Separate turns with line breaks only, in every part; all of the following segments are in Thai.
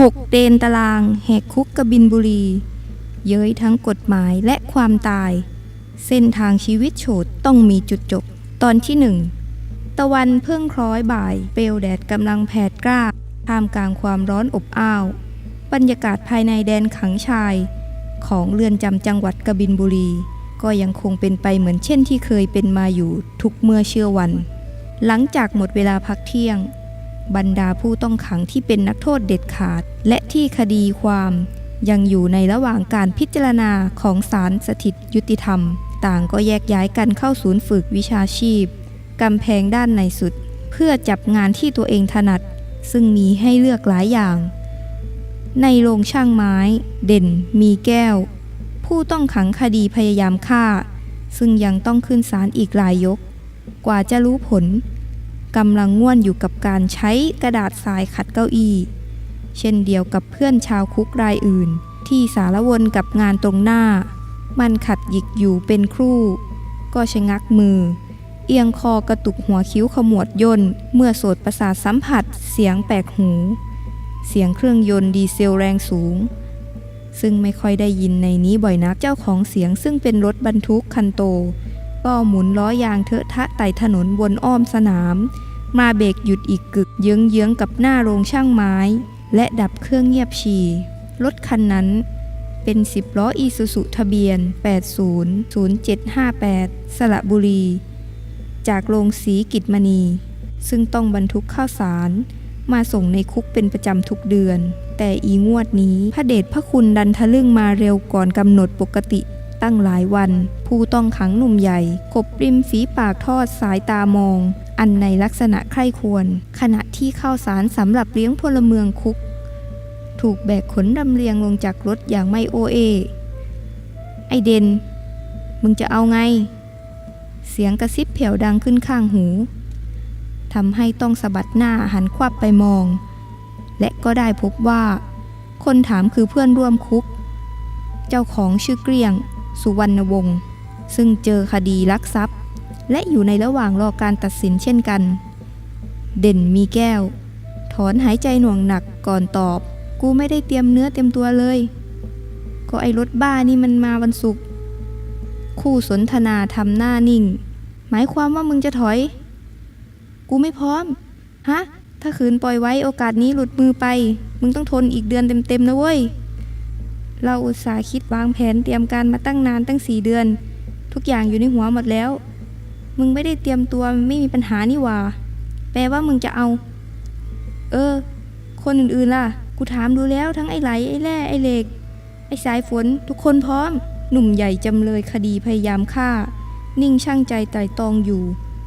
6 เดนตารางแหกคุกกบินบุรี เย้ยทั้งกฎหมายและความตาย เส้นทางชีวิตโฉดต้องมีจุดจบ ตอนที่หนึ่งตะวันเพิ่งคล้อยบ่าย เปลวแดดกำลังแผดกล้าท่ามกลางความร้อนอบอ้าว บรรยากาศภายในแดนขังชาย ของเรือนจำจังหวัดกบินบุรี ก็ยังคงเป็นไปเหมือนเช่นที่เคยเป็นมาอยู่ทุกเมื่อเชื่อวัน หลังจากหมดเวลาพักเที่ยง บรรดาผู้ต้องขังที่เป็นนักโทษเด็ดขาด และที่คดีความ ยังอยู่ในระหว่างการพิจารณาของศาลสถิตยุติธรรม ต่างก็แยกย้ายกันเข้าศูนย์ฝึกวิชาชีพกำแพงด้านในสุด เพื่อจับงานที่ตัวเองถนัด ซึ่งมีให้เลือกหลายอย่าง ในโรงช่างไม้ เด่น มีแก้ว ผู้ต้องขังคดีพยายามฆ่า ซึ่งยังต้องขึ้นศาลอีกหลายยก กว่าจะรู้ผล กำลังง่วนอยู่กับการใช้กระดาษทรายขัดเก้าอี้ เช่นเดียวกับเพื่อนชาวคุกรายอื่น ที่สารวนกับงานตรงหน้า มันขัดหยิกอยู่เป็นครู่ ก็ชะงักมือ เอียงคอกระตุกหัวคิ้วขมวดย่น เมื่อโสดประสาทสัมผัสเสียงแปลกหู เสียงเครื่องยนต์ดีเซลแรงสูง ซึ่งไม่ค่อยได้ยินในนี้บ่อยนักเจ้าของเสียงซึ่งเป็นรถบรรทุกคันโตก็หมุนล้อยางเทอะทะไต่ถนนบนอ้อมสนาม มาเบรกหยุดอีกกึกเยื้องๆกับหน้าโรงช่างไม้ และดับเครื่องเงียบชีรถคันนั้นเป็น10ล้ออีซูซุทะเบียน 800758 สระบุรี จากโรงสีกิจมณี ซึ่งต้องบรรทุกข้าวสาร มาส่งในคุกเป็นประจำทุกเดือน แต่อีงวดนี้พระเดชพระคุณดันทะลึ่งมาเร็วก่อนกำหนดปกติ ตั้งหลายวัน ผู้ต้องขังหนุ่มใหญ่กบริมฝีปากทอดสายตามอง อันในลักษณะใคร่ควร ขณะที่ข้าวสารสำหรับเลี้ยงพลเมืองคุก ถูกแบกขนลำเลียงลงจากรถอย่างไม่โอเอ ไอเดน มึงจะเอาไง เสียงกระซิบแผ่วดังขึ้นข้างหูทำให้ต้องสะบัดหน้าหันควับไปมอง และก็ได้พบว่า คนถามคือเพื่อนร่วมคุก เจ้าของชื่อเกลียง สุวรรณวงศ์ซึ่งเจอคดีลักทรัพย์ และอยู่ในระหว่างรอการตัดสินเช่นกัน เด่นมีแก้ว ถอนหายใจหน่วงหนักก่อนตอบ กูไม่ได้เตรียมเนื้อเตรียมตัวเลย ก็ไอรถบ้านี่มันมาวันศุกร์คู่สนทนาทำหน้านิ่ง หมายความว่ามึงจะถอย กูไม่พร้อม ฮะ ถ้าขืนปล่อยไว้โอกาสนี้หลุดมือไป มึงต้องทนอีกเดือนเต็มๆนะเว้ย เราอุตส่าห์คิดวางแผนเตรียมการมาตั้งนานตั้งสี่เดือน ทุกอย่างอยู่ในหัวหมดแล้ว มึงไม่ได้เตรียมตัวไม่มีปัญหานี่หว่า แปลว่ามึงจะเอา เออ คนอื่นๆล่ะ กูถามดูแล้วทั้งไอ้ไหล ไอ้แร่ไอ้เหล็ก ไอ้สายฝน ทุกคนพร้อม หนุ่มใหญ่จำเลยคดีพยายามฆ่า นิ่งช่างใจไต่ตองอยู่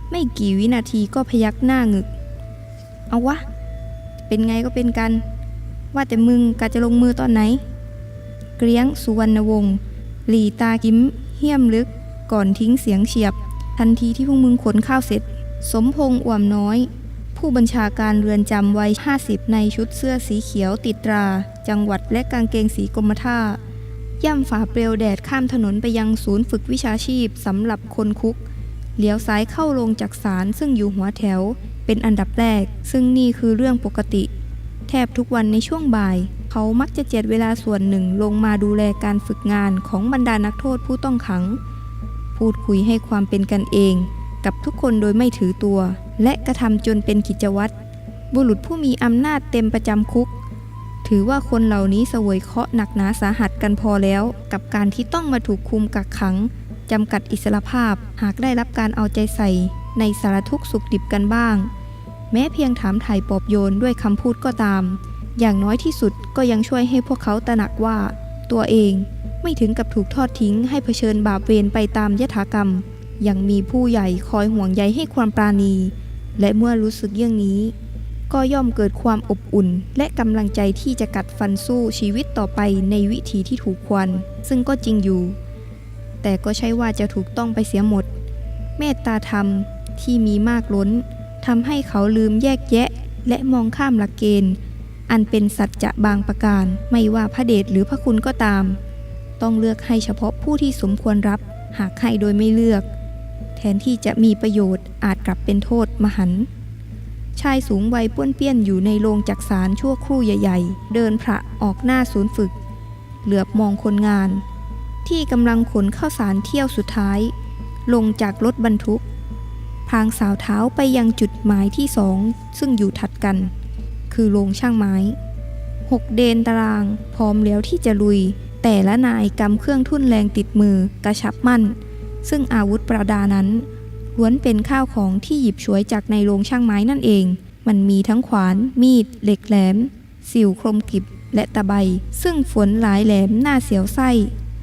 ไม่กี่วินาทีก็พยักหน้างึก เอาวะ เป็นไงก็เป็นกัน ว่าแต่มึงกะจะลงมือตอนไหน เกรียงสุวรรณวงศ์หลีตากิ้ม เหี้ยมลึก ก่อนทิ้งเสียงเฉียบ ทันทีที่พวกมึงขนข้าวเสร็จ สมพงษ์อ่วมน้อย ผู้บัญชาการเรือนจำวัย 50 ในชุดเสื้อสีเขียวติดตรา จังหวัดและกางเกงสีกรมท่า ย่ำฝ่าเปลวแดดข้ามถนนไปยังศูนย์ฝึกวิชาชีพสำหรับคนคุกเลี้ยวซ้ายเข้าลงจากศาลซึ่งอยู่หัวแถว เป็นอันดับแรก ซึ่งนี่คือเรื่องปกติ แทบทุกวันในช่วงบ่าย เขามักจะเจ็ดเวลาส่วนหนึ่งลงมาดูแลการฝึกงานของบรรดานักโทษผู้ต้องขัง พูดคุยให้ความเป็นกันเอง กับทุกคนโดยไม่ถือตัว และกระทำจนเป็นกิจวัตรบุรุษผู้มีอำนาจเต็มประจำคุก ถือว่าคนเหล่านี้เสวยเคราะห์หนักหนาสาหัสกันพอแล้ว กับการที่ต้องมาถูกคุมกักขังจำกัดอิสรภาพหากได้รับการเอาใจใส่ ในสารทุกสุขดิบกันบ้าง แม้เพียงถามถ่ายปอบโยนด้วยคำพูดก็ตาม อย่างน้อยที่สุดก็ยังช่วยให้พวกเขาตระหนักว่า ตัวเอง ไม่ถึงกับถูกทอดทิ้งให้เผชิญบาปเวรไปตามยถากรรม ยังมีผู้ใหญ่คอยห่วงใยให้ความปราณี และเมื่อรู้สึกเยี่ยงนี้ ก็ย่อมเกิดความอบอุ่น และกำลังใจที่จะกัดฟันสู้ชีวิตต่อไปในวิถีที่ถูกควร ซึ่งก็จริงอยู่ แต่ก็ใช่ว่าจะถูกต้องไปเสียหมด เมตตาธรรมที่มีมากล้นทำให้เขาลืมแยกแยะ และมองข้ามหลักเกณฑ์ อันเป็นสัจจะบางประการ ไม่ว่าพระเดชหรือพระคุณก็ตาม ต้องเลือกให้เฉพาะผู้ที่สมควรรับ หากให้โดยไม่เลือก แทนที่จะมีประโยชน์อาจกลับเป็นโทษมหันต์ชายสูงวัยป้วนเปี้ยนอยู่ในโรงจักสารชั่วครู่ใหญ่ ๆ เดินพระออกหน้าศูนย์ฝึก เหลือบมองคนงาน ที่กำลังขนข้าวสารเที่ยวสุดท้าย ลงจากรถบรรทุก พางสาวเท้าไปยังจุดหมายที่สองซึ่งอยู่ถัดกัน คือโรงช่างไม้หกเดนตารางพร้อมแล้วที่จะลุย แต่ละนายกำเครื่องทุ่นแรงติดมือกระชับมั่น ซึ่งอาวุธประดานั้นล้วนเป็นข้าวของที่หยิบฉวยจากในโรงช่างไม้นั่นเอง มันมีทั้งขวาน มีด เหล็กแหลม สิวครมกริบ และตะไบ ซึ่งฝนหลายแหลมหน้าเสียวไส้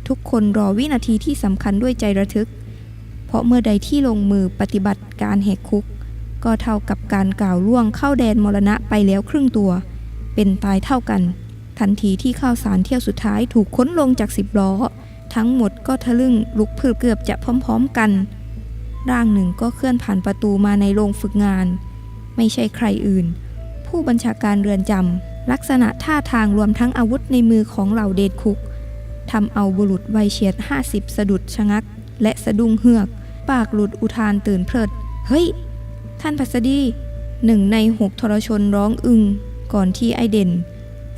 ทุกคนรอวินาทีที่สำคัญด้วยใจระทึก เพราะเมื่อใดที่ลงมือปฏิบัติการแหกคุก ก็เท่ากับการกล่าวล่วงเข้าแดนมรณะไปแล้วครึ่งตัว เป็นตายเท่ากัน ทันทีที่ข้าวสารเที่ยวสุดท้ายถูกค้นลงจากสิบล้อ ทั้งหมดก็ทะลึ่งลุกพรึบเกือบจะพร้อมๆกัน ร่างหนึ่งก็เคลื่อนผ่านประตูมาในโรงฝึกงาน ไม่ใช่ใครอื่น ผู้บัญชาการเรือนจำลักษณะท่าทางรวมทั้งอาวุธในมือของเหล่าเดชคุกทำเอาบุรุษวัยเฉียด 50 สะดุดชะงัก และสะดุ้งเฮือก ปากหลุดอุทานตื่นเพลิด เฮ้ย ท่านพัสดีหนึ่งในหกทรชนร้องอึงก่อนที่ไอเด่น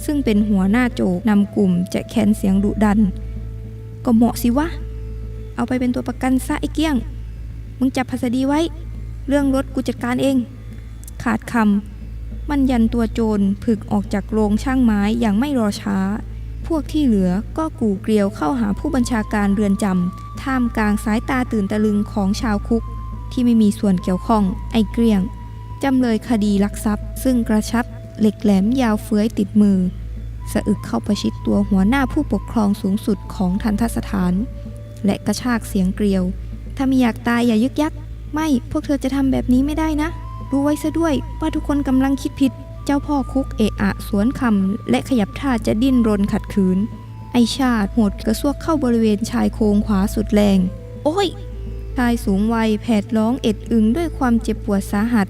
ซึ่งเป็นหัวหน้าโจกนำกลุ่มจะแค้นเสียงดุดัน ก็เหมาะสิวะ เอาไปเป็นตัวประกันซะไอ้เกี้ยง มึงจับพัสดีไว้ เรื่องรถกูจัดการเอง ขาดคำมันยันตัวโจรผึกออกจากโรงช่างไม้อย่างไม่รอช้า พวกที่เหลือก็กู่เกลียวเข้าหาผู้บัญชาการเรือนจำท่ามกลางสายตาตื่นตะลึงของชาวคุกที่ไม่มีส่วนเกี่ยวข้องไอ้เกลียงจำเลยคดีลักทรัพย์ ซึ่งกระชับ เหล็กแหลมยาวเฟื้อยติดมือ สะอึกเข้าประชิดตัวหัวหน้าผู้ปกครองสูงสุดของทันทสถาน และกระชากเสียงเกลียว ถ้าไม่อยากตายอย่ายึกยัก ไม่พวกเธอจะทำแบบนี้ไม่ได้นะ รู้ไว้ซะด้วยว่าทุกคนกำลังคิดผิด เจ้าพ่อคุกเอะอะสวนคำและขยับท่าจะดิ้นรนขัดขืน ไอชาติโหดกระซวกเข้าบริเวณชายโครงขวาสุดแรง โอ้ยชายสูงวัยแผดร้องเอ็ดอึงด้วยความเจ็บปวดสาหัส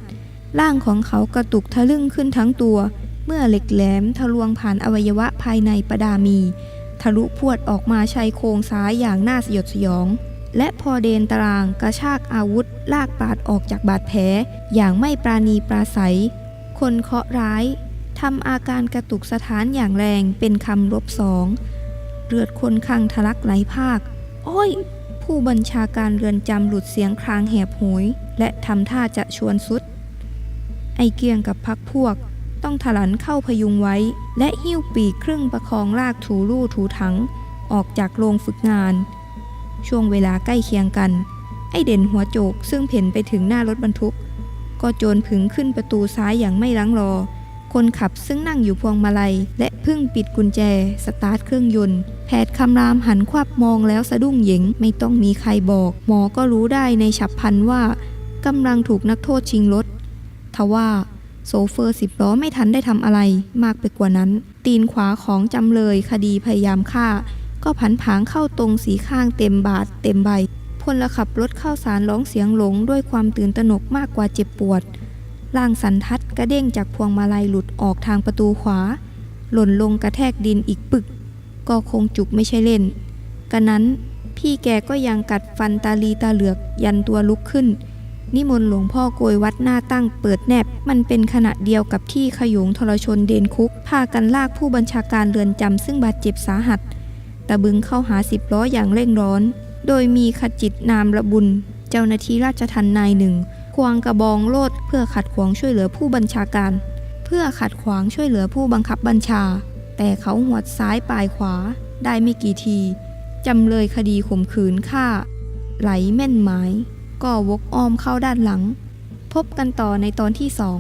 ร่างของเขากระตุกทะลึ่งขึ้นทั้งตัว เมื่อเหล็กแหลมทะลวงผ่านอวัยวะภายในประดามี ทะลุพวดออกมาชายโครงซ้ายอย่างน่าสยดสยอง และพอเดนตารางกระชากอาวุธ ลากปาดออกจากบาดแผล อย่างไม่ปราณีปราศัย คนเคาะร้ายทำอาการกระตุกสถานอย่างแรงเป็นคำรบสองเลือดคนข้างทะลักไหลภาค โอ้ย ผู้บัญชาการเรือนจำหลุดเสียงครางแหบโหย และทำท่าจะชวนสุด ไอเกียงกับพักพวก ต้องถลันเข้าพยุงไว้ และหิ้วปีกครึ่งประคองลากถูลู่ถูถัง ออกจากโรงฝึกงาน ช่วงเวลาใกล้เคียงกัน ไอเด่นหัวโจกซึ่งเพ่นไปถึงหน้ารถบรรทุก ก็โจรผึงขึ้นประตูซ้ายอย่างไม่ลังรอ คนขับซึ่งนั่งอยู่พวงมาลัย และเพิ่งปิดกุญแจ สตาร์ทเครื่องยนต์แพทย์คำรามหันควับมองแล้วสะดุ้งเหยิงไม่ต้องมีใครบอก หมอก็รู้ได้ในฉับพลันว่ากำลังถูกนักโทษชิงรถ ทว่าโซเฟอร์สิบล้อไม่ทันได้ทำอะไรมากไปกว่านั้น ตีนขวาของจำเลยคดีพยายามฆ่า ก็ผันผางเข้าตรงสีข้างเต็มบาทเต็มใบพลขับรถเข้าสารร้องเสียงหลงด้วยความตื่นตระหนกมากกว่าเจ็บปวดร่างสันทัดกระเด้งจากพวงมาลัยหลุดออกทางประตูขวา หล่นลงกระแทกดินอีกปึก ก็คงจุกไม่ใช่เล่นกันนั้นพี่แกก็ยังกัดฟันตาลีตาเหลือกยันตัวลุกขึ้น นิมนต์หลวงพ่อโกยวัดหน้าตั้งเปิดแนบ มันเป็นขณะเดียวกับที่ขยงทรชนเดนคุก พากันลากผู้บัญชาการเรือนจำซึ่งบาดเจ็บสาหัส ตะบึงเข้าหาสิบล้ออย่างเร่งร้อน โดยมีขจิตนามระบุญ เจ้าหน้าที่ราชทันนายหนึ่ง ควงกระบองโลดเพื่อขัดขวางช่วยเหลือผู้บัญชาการ เพื่อขัดขวางช่วยเหลือผู้บังคับบัญชา แต่เขาหวดซ้ายปลายขวา ได้ไม่กี่ทีจำเลยคดีข่มขืนฆ่า ไหลแม่นหมาย ก็วกอ้อมเข้าด้านหลัง พบกันต่อในตอนที่สอง